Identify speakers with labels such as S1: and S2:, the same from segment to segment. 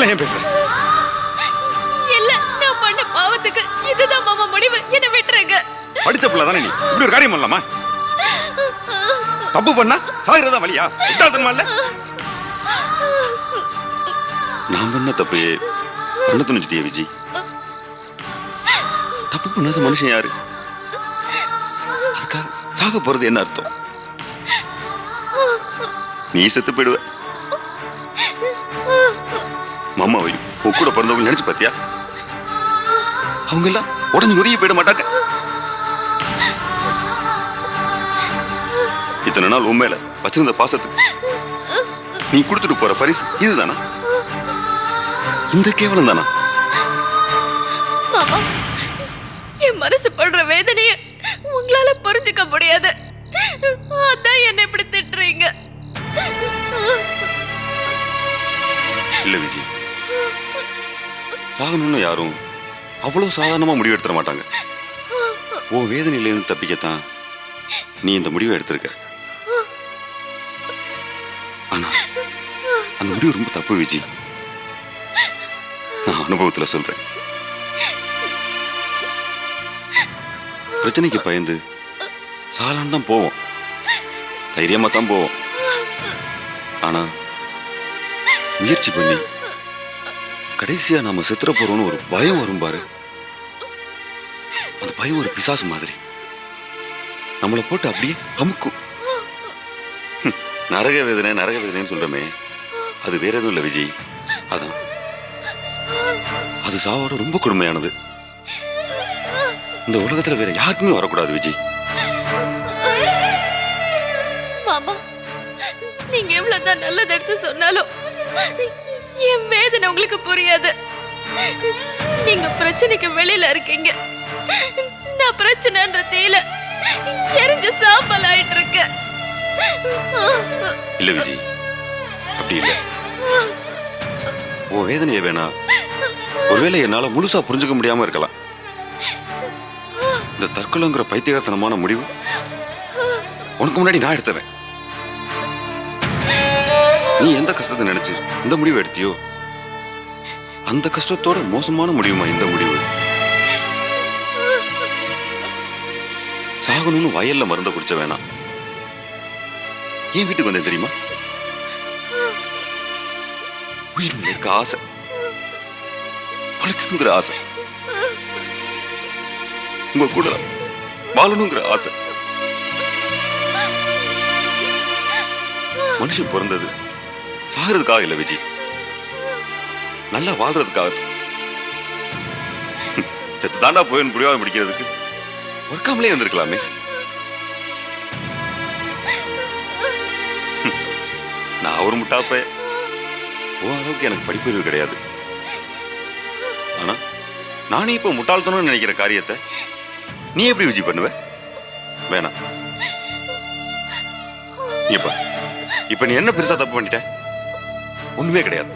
S1: எல்லாம் ஏன் பேசுற?
S2: இல்ல நான் பண்ண பாவத்துக்கு இதுதான் மாமா முடிவு. என்ன விட்டுருங்க.
S1: படிச்ச பிள்ளை தானே நீ? இப்படி ஒரு காரியம் பண்ணலாமா? தப்பு பண்ணா சாகிறதா வழியா? முட்டாள்தனமா இல்ல? நான் பண்ண தப்பு பண்ண துணிச்சிட்டிய விஜி. தப்பு பண்ணாத மனுஷன் யாரு? அதுக்காக சாக போறது என்ன அர்த்தம்? நீ செத்து போயிடுவ. மாமாவையும் உன் கூட பிறந்தவங்க நினைச்சு பாத்தியா? அவங்க எல்லாம் உடஞ்சு நொறுங்கி போயிட மாட்டாங்க. இத்தனை நாள் உண்மையில வச்சிருந்த பாசத்துக்கு நீ கொடுத்துட்டு போற பரிசு இதுதானா? இந்த கேவலம் தானா
S2: என் மனசு படுற வேதனைய உங்களால புரிஞ்சுக்க முடியாது. அதான் என்ன இப்படி திட்டுறீங்க.
S1: இல்ல விஜய் சாகணும்னு யாரும் அவ்வளோ சாதாரணமாக முடிவு எடுத்துட மாட்டாங்க. ஓ வேதனையிலேருந்து தப்பிக்கத்தான் நீ இந்த முடிவை எடுத்திருக்க. ஆனா அந்த முடிவு ரொம்ப தப்பு விஜய் நான் அனுபவத்தில் சொல்கிறேன் பிரச்சனைக்கு பயந்து சாதாரண தான் போவோம். தைரியமாக தான் போவோம். ஆனால் முயற்சி பண்ணி கடைசியா நாம செத்துற போறோம்னு ஒரு பயம் வரும் பாரு. அந்த பயம் ஒரு பிசாசு மாதிரி. நம்மளை போட்டு அப்படியே அமுக்கும். நரக வேதனை நரக வேதனைன்னு சொல்றோமே. அது வேற எதுவும் இல்லை விஜய். அதான். அது சாவோட ரொம்ப கொடுமையானது. இந்த உலகத்துல வேற யாருக்குமே வரக்கூடாது விஜய்.
S2: மாமா நீங்க எவ்வளவுதான் நல்லது எடுத்து சொன்னாலும் என் வேதனை உங்களுக்கு புரியாது. நீங்க பிரச்சனைக்கு வெளியில இருக்கீங்க. நான் பிரச்சனைன்ற தேயில எரிஞ்சு சாம்பல் ஆயிட்டு இருக்கேன்.
S1: இல்ல விஜய் அப்படி இல்ல. உன் வேதனையை வேணா ஒருவேளை என்னால முழுசா புரிஞ்சுக்க முடியாம இருக்கலாம். இந்த தற்கொலைங்கிற பைத்தியகாரத்தனமான முடிவு உனக்கு முன்னாடி நான் எடுத்தவன். நீ எந்த கஷ்டத்தை நினைச்சு இந்த முடிவு எடுத்தியோ? அந்த கஷ்டத்தோட மோசமான முடிவுமா இந்த முடிவு? சாகணும்னு வயல்ல மருந்த குடிச்ச வேணாம். ஏன் வீட்டுக்கு வந்தேன் தெரியுமா? உயிர் இருக்க ஆசை. பழக்கணுங்கிற ஆசை. உங்க கூட வாழணுங்கிற ஆசை. மனுஷன் பிறந்தது சாகிறதுக்காக இல்ல விஜி. நல்லா வாழ்றதுக்காக. செத்து தாண்டா போயின்னு புரியாத பிடிக்கிறதுக்கு. ஒர்க்காமலே இருந்திருக்கலாமே. நான் ஒரு முட்டாப்ப. ஓ அளவுக்கு எனக்கு படிப்பறிவு கிடையாது. ஆனா நானே இப்ப முட்டாள்தனம்னு நினைக்கிற காரியத்தை நீ எப்படி விஜி பண்ணுவ? வேணாம். இப்ப இப்ப நீ என்ன பெருசா தப்பு பண்ணிட்ட? ஒண்ணுமே கிடையாது.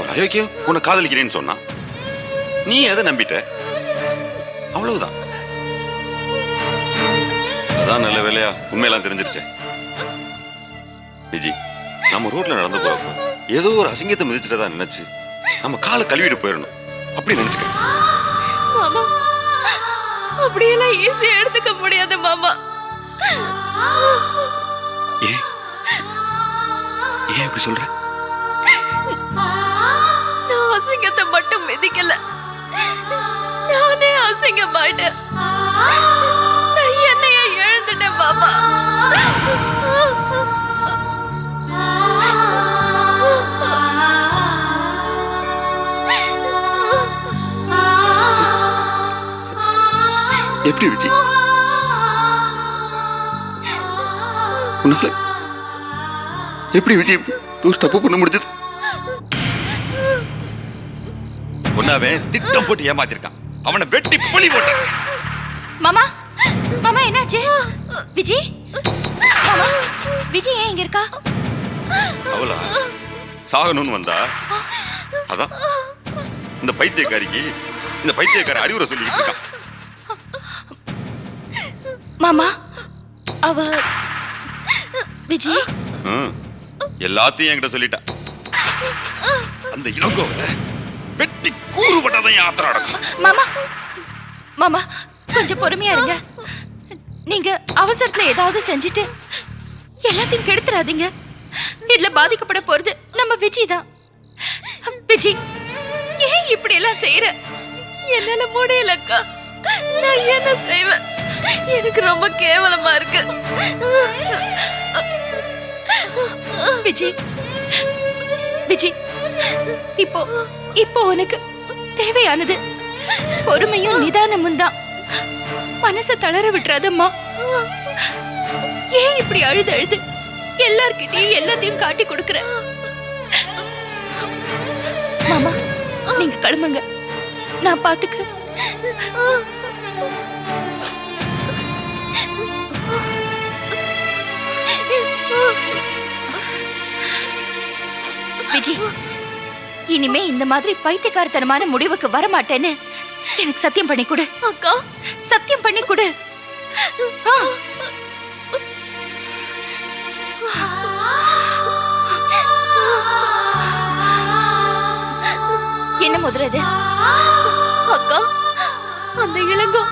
S1: ஒரு அயோக்கியம் உன்னை காதலிக்கிறேன்னு சொன்னா நீ எதை நம்பிட்ட? அவ்வளவுதான். அதான் நல்ல வேலையா? உண்மையெல்லாம் தெரிஞ்சிருச்சே. விஜி நம்ம ரோட்ல நடந்து போறப்ப ஏதோ ஒரு அசிங்கத்தை மிதிச்சிட்டதா நினைச்சு நம்ம காலை கழுவிட்டு போயிடணும். அப்படி நினைச்சுக்க.
S2: மாமா அப்படியெல்லாம் ஈஸியா எடுத்துக்க முடியாது மாமா.
S1: ஏன்? ஏன் இப்படி சொல்ற?
S2: நான் அசிங்கத்தை மட்டும் மிதிக்கல. நானே அசிங்கமாயிட்டேன். நான் என்னைய இழந்துட்டேன் மாமா.
S1: எப்படி விஜய் உன்னால எப்படி விஜய் ஒரு தப்பு பண்ண முடிஞ்சது? ஒன்னாவே திட்டம் போட்டு ஏமாத்திருக்கான். அவனை வெட்டி புலி போட்ட
S3: மாமா மாமா என்னாச்சு? விஜய் மாமா விஜய் ஏன் இங்க இருக்கா?
S1: அவளா? சாகணும்னு வந்தா? அதான். இந்த பைத்தியக்காரிக்கு இந்த பைத்தியக்கார அறிவுரை சொல்லிக்கிட்டு இருக்கான்
S3: மாமா அவ விஜய்?
S1: ம், எல்லாத்தையும் என்கிட்ட சொல்லிட்டா. அந்த இளங்கோவை வெட்டி கூறுபட்டதை யாத்திரை நடக்கும்
S3: மாமா மாமா கொஞ்சம் பொறுமையா இருங்க. நீங்க அவசரத்துல ஏதாவது செஞ்சுட்டு எல்லாத்தையும் கெடுத்துறாதீங்க. இதுல பாதிக்கப்பட போறது நம்ம விஜய் தான். விஜய் ஏன் இப்படி எல்லாம் செய்யற
S2: என்னால முடியலக்கா. நான் என்ன செய்வேன்? எனக்கு ரொம்ப கேவலமா இருக்கு.
S3: விஜய் விஜய் இப்போ இப்போ உனக்கு தேவையானது பொறுமையும் நிதானமும் தான். மனசை தளர விட்டுறாதம்மா. ஏன் இப்படி அழுது அழுது எல்லார்கிட்டயும் எல்லாத்தையும் காட்டி கொடுக்கற? மாமா நீங்க கிளம்புங்க. நான் பாத்துக்க விஜய் இனிமே இந்த மாதிரி பைத்தியக்காரத்தனமான முடிவுக்கு வர மாட்டேன்னு எனக்கு சத்தியம் பண்ணி கொடு.
S2: அக்கா
S3: சத்தியம் பண்ணி கொடு. என்ன முதறது
S2: அக்கா அந்த இளங்கோ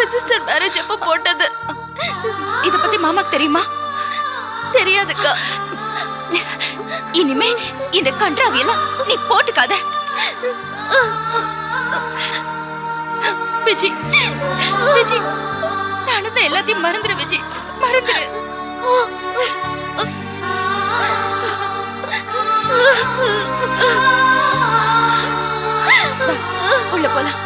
S2: ரெஜிஸ்டர் மேரேஜ் எப்ப போட்டது?
S3: இத பத்தி மாமாக்கு தெரியுமா?
S2: தெரியாதுக்கா.
S3: இனிமே இந்த கன்றாவியெல்லாம் நீ போட்டுக்காத. விஜய் விஜய் நடந்த எல்லாத்தையும் மறந்துடு விஜய் மறந்துடு உள்ள போலாம்.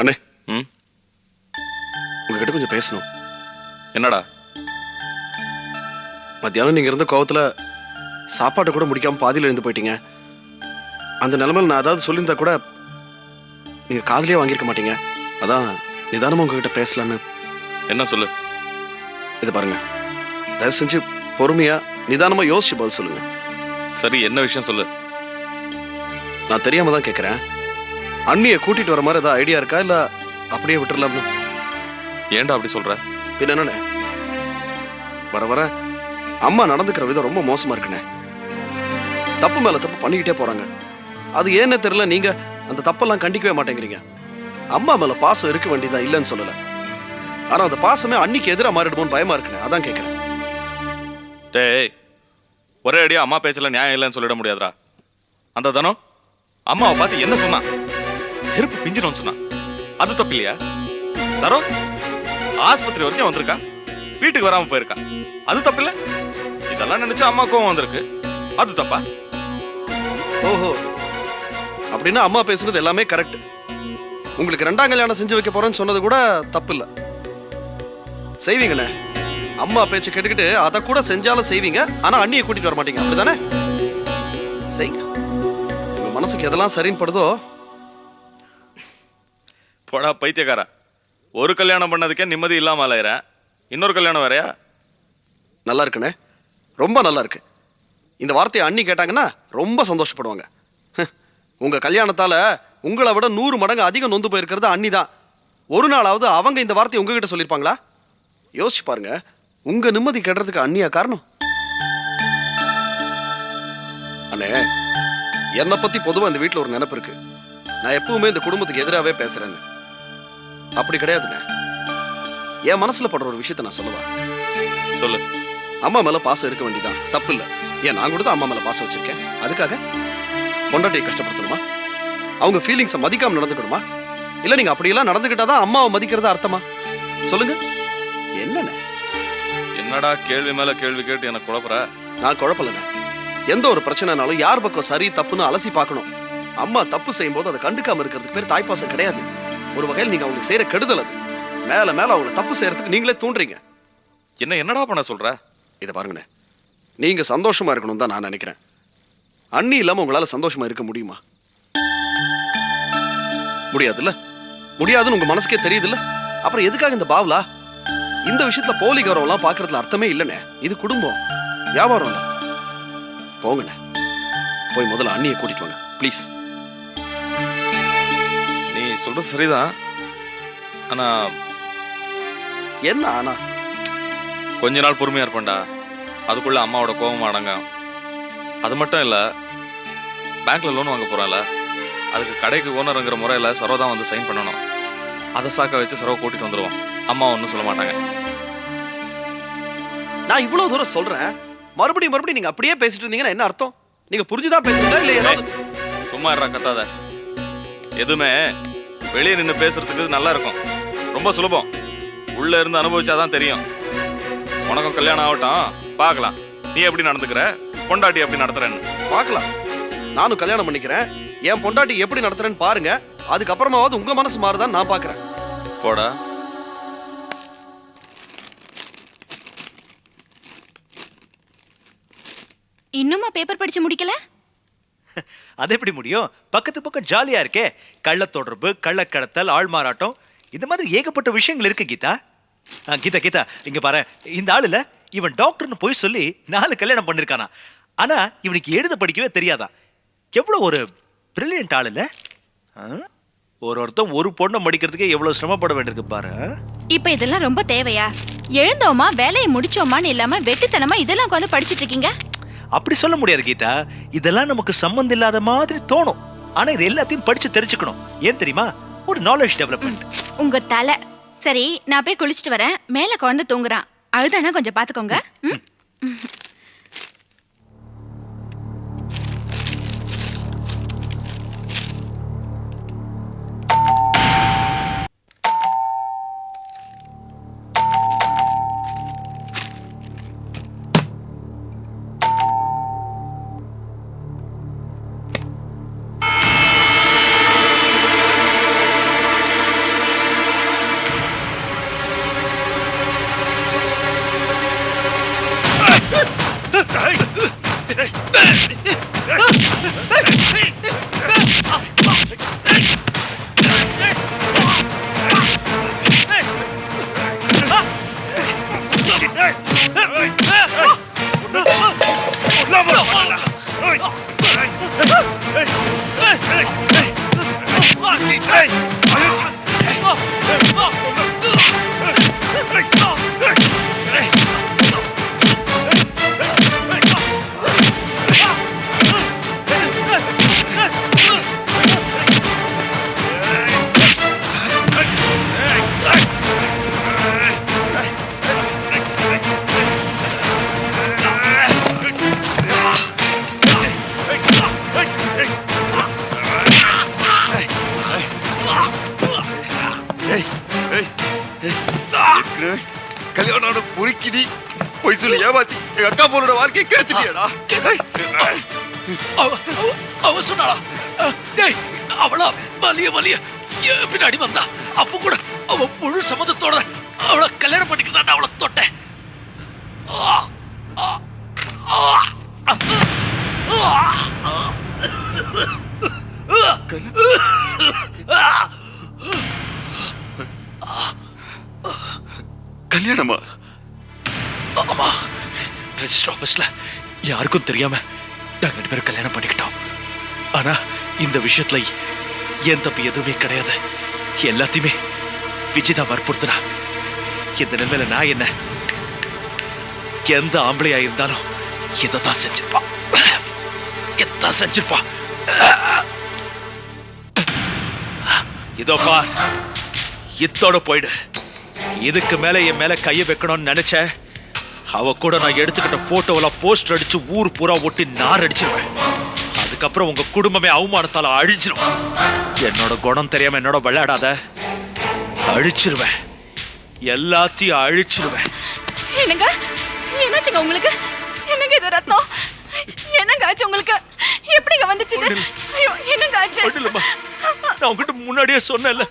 S4: அண்ணே. உங்ககிட்ட கொஞ்சம் பேசணும்.
S5: என்னடா?
S4: மத்தியானம் நீங்க இருந்த கோவத்துல சாப்பாட்டை கூட முடிக்காம பாதியில எழுந்து போயிட்டீங்க. அந்த நிலைமையில நான் ஏதாவது சொல்லியிருந்தா கூட நீங்க காதுலயே வாங்கியிருக்க மாட்டீங்க. அதான் நிதானமா உங்ககிட்ட பேசலான்னு.
S5: என்ன சொல்லு?
S4: இது பாருங்க. தயவு செஞ்சு பொறுமையா நிதானமா யோசிச்சு பதில் சொல்லுங்க.
S5: சரி என்ன விஷயம் சொல்லு?
S4: நான் தெரியாம தான் கேட்கறேன் அண்ணியை கூட்டிட்டு வர மாதிரி ஏதாவது ஐடியா இருக்கா? இல்ல அப்படியே விட்டுறலாம்னு?
S5: ஏன்டா அப்படி சொல்ற?
S4: பின்ன என்னண்ணே? வர வர அம்மா நடந்துக்கிற விதம் ரொம்ப மோசமா இருக்குண்ணே. தப்பு மேல தப்பு பண்ணிக்கிட்டே போறாங்க. அது ஏன்னே தெரியல நீங்க அந்த தப்பெல்லாம் கண்டிக்கவே மாட்டேங்கிறீங்க. அம்மா மேல பாசம் இருக்க வேண்டியதா இல்லைன்னு சொல்லல. ஆனா அந்த பாசமே அன்னைக்கு எதிரா மாறிடுமோன்னு பயமா இருக்குண்ணே. அதான் கேட்கறேன்
S5: டேய் ஒரே அடியா அம்மா பேச்சல நியாயம் இல்லைன்னு சொல்லிட முடியாதுடா. அந்த தனம் அம்மாவை பார்த்து என்ன சொன்னான் செருப்பு பிஞ்சிடும் சொன்னான் அது தப்பு இல்லையா? சரோ ஆஸ்பத்திரி வரைக்கும் வந்திருக்கா? வீட்டுக்கு வராம போயிருக்கா? அது தப்பு இல்ல? இதெல்லாம் நினைச்சு அம்மா கோவம் வந்திருக்கு. அது தப்பா?
S4: ஓஹோ. அப்படின்னா அம்மா பேசுறது எல்லாமே கரெக்ட் உங்களுக்கு ரெண்டாம் கல்யாணம் செஞ்சு வைக்க போறேன்னு சொன்னது கூட தப்பு இல்ல செய்வீங்கண்ணே. அம்மா பேச்சு கேட்டுக்கிட்டு அதை கூட செஞ்சாலும் செய்வீங்க. ஆனா அண்ணியை கூட்டிட்டு வர மாட்டீங்க. அப்படிதானே? செய்யுங்க உங்க மனசுக்கு எதெல்லாம் சரின்னு படுதோ?
S5: போடா பைத்தியக்காரா. ஒரு கல்யாணம் பண்ணதுக்கே நிம்மதி இல்லாம அலையிறேன் இன்னொரு கல்யாணம் வேறயா?
S4: நல்லா இருக்குண்ணே. ரொம்ப நல்லா இருக்கு இந்த வார்த்தையை அண்ணி கேட்டாங்கன்னா ரொம்ப சந்தோஷப்படுவாங்க. உங்கள் கல்யாணத்தால் உங்களை விட நூறு மடங்கு அதிகம் நொந்து போயிருக்கிறது அண்ணி தான் ஒரு நாளாவது அவங்க இந்த வார்த்தையை உங்ககிட்ட சொல்லியிருப்பாங்களா யோசிச்சு பாருங்க உங்கள் நிம்மதி கெடுறதுக்கு அண்ணியா காரணம்? அண்ணே என்னை பற்றி பொதுவாக இந்த வீட்டில் ஒரு நினப்பு இருக்கு. நான் எப்பவுமே இந்த குடும்பத்துக்கு எதிராகவே பேசுகிறேங்க அப்படி கிடையாதுண்ணே. என் மனசில் படுற ஒரு விஷயத்தை நான் சொல்லவா?
S5: சொல்லு.
S4: அம்மா மேல பாசம் இருக்க வேண்டியதான் தப்பு இல்ல ஏன் நான் கூட தான் அம்மா மேல பாசம் வச்சிருக்கேன். அதுக்காக பொண்டாட்டியை கஷ்டப்படுத்தணுமா? அவங்க ஃபீலிங்ஸை மதிக்காம நடந்துக்கணுமா? இல்ல நீங்க அப்படியெல்லாம் நடந்துக்கிட்டாதான் அம்மாவை மதிக்கிறது அர்த்தமா? சொல்லுங்க. என்னண்ணே
S5: என்னடா கேள்வி மேல கேள்வி கேட்டு எனக்கு குழப்புற?
S4: நான் குழப்பலண்ணே எந்த ஒரு பிரச்சனைனாலும் யார் பக்கம் சரி தப்புன்னு அலசி பார்க்கணும். அம்மா தப்பு செய்யும் போது அதை கண்டுக்காம இருக்கிறதுக்கு பேர் தாய்ப்பாசம் கிடையாது. ஒரு வகையில் நீங்க அவங்களுக்கு செய்யற கெடுதல் அது. மேல மேல அவங்களை தப்பு செய்யறதுக்கு நீங்களே தூண்டுறீங்க.
S5: என்ன என்னடா பண்ண சொல்ற?
S4: இதை பாருங்கண்ணே. நீங்க சந்தோஷமா இருக்கணும் தான் நான் நினைக்கிறேன். அண்ணி இல்லாம உங்களால சந்தோஷமா இருக்க முடியுமா? முடியாதுல்ல? முடியாதுன்னு உங்க மனசுக்கே தெரியுதுல்ல? அப்புறம் எதுக்காக இந்த பாவலா? இந்த விஷயத்துல போலி கௌரவம்லாம் பார்க்கறதுல அர்த்தமே இல்லைண்ணே. இது குடும்பம். வியாபாரம் தான். போங்கண்ணே. போய் முதல்ல அண்ணியை கூட்டிட்டு வாங்க. ப்ளீஸ்.
S5: நீ சொல்றது சரிதான். ஆனா
S4: என்ன ஆனா?
S5: கொஞ்ச நாள் பொறுமையா இருப்பேன்டா. அதுக்குள்ள அம்மாவோட கோபம் அடங்க அது மட்டும் இல்ல பேங்க்ல லோன் வாங்க போறேன்ல. அதுக்கு கடைக்கு ஓனருங்கிற முறையில சரோ தான் வந்து சைன் பண்ணணும். அதை சாக்க வச்சு சரோ கூட்டிட்டு வந்துருவோம் அம்மா ஒன்றும் சொல்ல மாட்டாங்க.
S4: நான் இவ்வளவு தூரம் சொல்றேன். மறுபடியும் மறுபடியும் நீங்க அப்படியே பேசிட்டு இருந்தீங்கன்னா என்ன அர்த்தம்? நீங்க புரிஞ்சுதான் பேசுறீங்களா இல்ல ஏதாவது
S5: சும்மா இருடா கத்தாத. எதுவுமே வெளியே நின்று பேசுறதுக்கு நல்லா இருக்கும். ரொம்ப சுலபம். உள்ள இருந்து அனுபவிச்சாதான் தெரியும். உனக்கும் கல்யாணம் ஆகட்டும். பார்க்கலாம். நீ எப்படி நடந்துக்கிற? பொண்டாட்டி எப்படி நடத்துறேன்னு.
S4: பார்க்கலாம். நானும் கல்யாணம் பண்ணிக்கிறேன். என் பொண்டாட்டி எப்படி நடத்துறேன்னு பாருங்க. அதுக்கப்புறமாவது உங்க மனசு மாறுதான்னு நான் பாக்குறேன்
S5: போடா.
S6: இன்னுமா பேப்பர் படிச்சு முடிக்கல?
S7: அது எப்படி முடியும்? பக்கத்து பக்கம் ஜாலியா இருக்கே. கள்ள தொடர்பு கள்ளக்கடத்தல் ஆள்மாறாட்டம். இந்த மாதிரி ஏகப்பட்ட விஷயங்கள் இருக்கு கீதா. கீதா கீதா இங்க பாரு. இந்த ஆளுல இவன் டாக்டர்னு போய் சொல்லி நாலு கல்யாணம் பண்ணிருக்கானா. ஆனா இவனுக்கு எழுத படிக்கவே தெரியாதா. எவ்வளவு ஒரு பிரில்லியன்ட் ஆள் இல்ல? ஒரு ஒருத்தன் ஒரு பொண்ணை மடிக்கிறதுக்கே எவ்வளவு சிரமப்பட வேண்டியிருக்கு பாரு?
S6: இப்ப இதெல்லாம் ரொம்ப தேவையா? எழுந்தோமா வேலையை முடிச்சோமான்னு இல்லாம வெட்டித்தனமா இதெல்லாம் உட்காந்து படிச்சிட்டு இருக்கீங்க?
S7: அப்படி சொல்ல முடியாது கீதா. இதெல்லாம் நமக்கு சம்மந்தம் இல்லாத மாதிரி தோணும். ஆனா இது எல்லாத்தையும் படிச்சு தெரிஞ்சுக்கணும். ஏன் தெரியுமா? ஒரு நாலேஜ் டெவலப்மெண்ட்
S6: உங்க தலை சரி நான் போய் குளிச்சிட்டு வரேன். மேல குழந்தை தூங்குறான். அழுதானா கொஞ்சம் பாத்துக்கோங்க.
S1: ஏமாத்தி எங்க அக்கா பொண்ணோட வாழ்க்கையை கெடுத்துட்டியடா.
S7: அவ சொன்னாளா? டேய் அவளா? வலிய வலிய. பின்னாடி வந்தா. அப்ப கூட அவ முழு சம்மதத்தோட அவளை கல்யாணம் பண்ணிக்கிறதா அவளை தொட்டேன். ஆ, ஆ, ஆ, ஆ,
S1: கல்யாணமா?
S7: ரெஜிஸ்டர் ஆபீஸ்ல யாருக்கும் தெரியாம நாங்கள் ரெண்டு பேரும் கல்யாணம் பண்ணிக்கிட்டோம். ஆனா இந்த விஷயத்துல என் தப்பு எதுவுமே கிடையாது. எல்லாத்தையுமே விஜய் தான் வற்புறுத்துறா இந்த நிலைமையில நான் என்ன? எந்த ஆம்பளையா இருந்தாலும் இதைத்தான் செஞ்சிருப்பா. இதான் செஞ்சிருப்பா. இதோ பார் இத்தோட போயிடு. இதுக்கு மேல என் மேல கைய வைக்கணும்னு நினைச்ச அவ கூட நான் எடுத்துக்கிட்ட போட்டோவெல்லாம் போஸ்டர் அடிச்சு ஊர் பூரா ஒட்டி நார் அடிச்சிருவேன். அதுக்கப்புறம் உங்க குடும்பமே அவமானத்தால அழிஞ்சிரும். என்னோட குணம் தெரியாம என்னோட விளையாடாத. அழிச்சிருவேன். எல்லாத்தையும் அழிச்சிருவேன்.
S6: என்னங்க? என்னாச்சுங்க உங்களுக்கு? என்னங்க இது ரத்னம் என்னங்க ஆச்சு உங்களுக்கு? எப்படிங்க வந்துச்சு? ஐயோ என்னங்க ஆச்சு.
S7: நான் உங்ககிட்ட முன்னாடியே சொன்னேன்ல.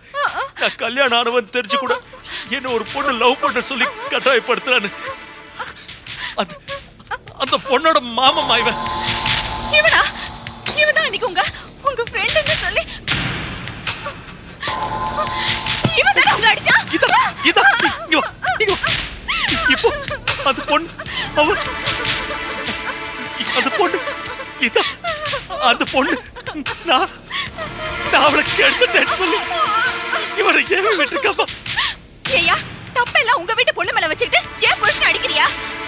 S7: நான் கல்யாணம் ஆனவன் தெரிஞ்சு கூட என்ன ஒரு பொண்ணு லவ் பண்ண சொல்லி கட்டாயப்படுத்துறான்னு. அந்த பொண்ணோட மாமன் இவன்.
S6: இவனா? இவனா இன்னைக்கு உங்க உங்க ஃப்ரெண்டுன்னு சொல்லி. இவன் தானே உங்களை அடிச்சா?
S7: இதா இதா இங்க இங்க. இப்போ அந்த பொண்ணு அவ அந்த பொண்ணு இதா அந்த பொண்ணு நான் நான் அவளை கெடுத்துட்டேன்னு சொல்லி இவரை ஏன் விட்டுருக்காமா
S6: ஏய்யா தப்பெல்லாம் உங்க வீட்டு பொண்ணு மேல வச்சுக்கிட்டு ஏன் புருஷன் அடிக்கிறியா?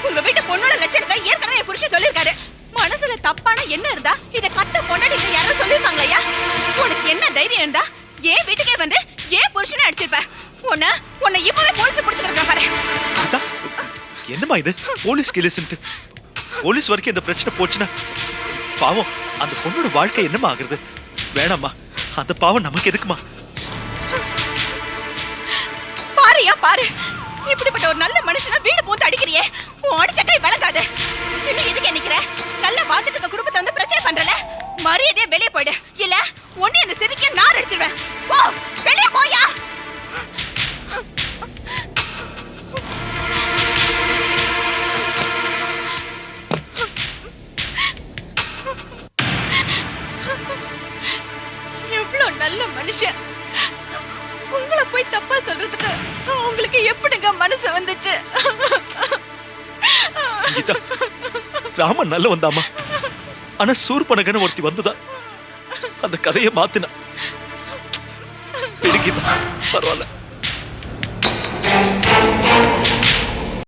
S6: உங்க வீட்டு பொண்ணோட லட்சணத்தை ஏற்கனவே என் புருஷன் சொல்லிருக்காரு மனசுல தப்பான என்ன இருந்தா இத கட்ட பொண்டாடி யாரோ சொல்லிருக்காங்களையா உனக்கு என்ன தைரியம் இருந்தா ஏன் வீட்டுக்கே வந்து ஏன் புருஷனை அடிச்சிருப்ப. உன்ன உன்னை இப்பவே போலீஸ் பிடிச்சிருக்கேன் பாரு.
S7: என்னமா என்னம்மா இது? போலீஸ் கேலிஸ்ன்ட்டு போலீஸ் வரைக்கும் இந்த பிரச்சனை போச்சுன்னா பாவம் அந்த பொண்ணோட வாழ்க்கை என்னம்மா ஆகுறது? வேணாம்மா. அந்த பாவம் நமக்கு எதுக்குமா
S6: பாரு. இப்படிப்பட்ட ஒரு நல்ல மனுஷனா வீடு பூந்து அடிக்கிறியே. உன் அடிச்ச கை விளங்காது. இன்னும் எதுக்கு நிக்கிற? நல்லா வாழ்ந்துட்டு இருக்க குடும்பத்தை வந்து பிரச்சனை பண்றல. மரியாதையே வெளியே போயிடு. இல்ல ஒன்னு இந்த சிரிக்க நான் அடிச்சிருவேன். போ வெளியே போயா
S2: வந்துச்சு.
S7: கீதா ராமன் நல்ல வந்தாமா? ஆனா சூர்பனகன்னு ஒருத்தி வந்துதா? அந்த கதையை மாத்தினா. பரவாயில்ல.